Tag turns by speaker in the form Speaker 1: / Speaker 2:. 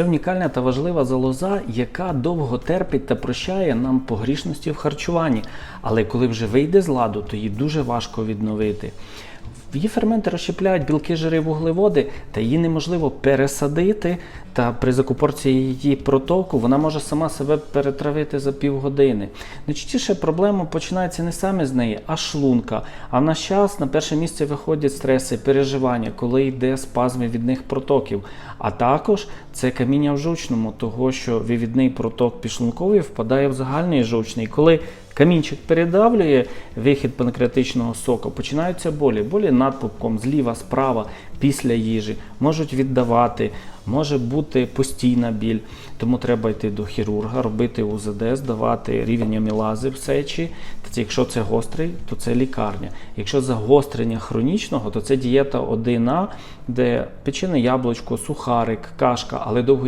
Speaker 1: Це унікальна та важлива залоза, яка довго терпить та прощає нам погрішності в харчуванні. Але коли вже вийде з ладу, то її дуже важко відновити. Її ферменти розщепляють білки, жири, вуглеводи, та її неможливо пересадити. Та при закупорці її протоку вона може сама себе перетравити за півгодини. Найчастіше проблема починається не саме з неї, а шлунка. А в наш час на перше місце виходять стреси, переживання, коли йде спазми відних протоків. А також це каміння в жовчному, того що вивідний проток підшлунковий впадає в загальний жовчний. Коли Камінчик передавлює вихід панкреатичного соку, починаються болі. Болі над пупком, зліва, справа, після їжі, можуть віддавати, може бути постійна біль. Тому треба йти до хірурга, робити УЗД, здавати рівень амілази в сечі. Якщо це гострий, то це лікарня. Якщо загострення хронічного, то це дієта 1А, де печене яблучко, сухарик, кашка, але довго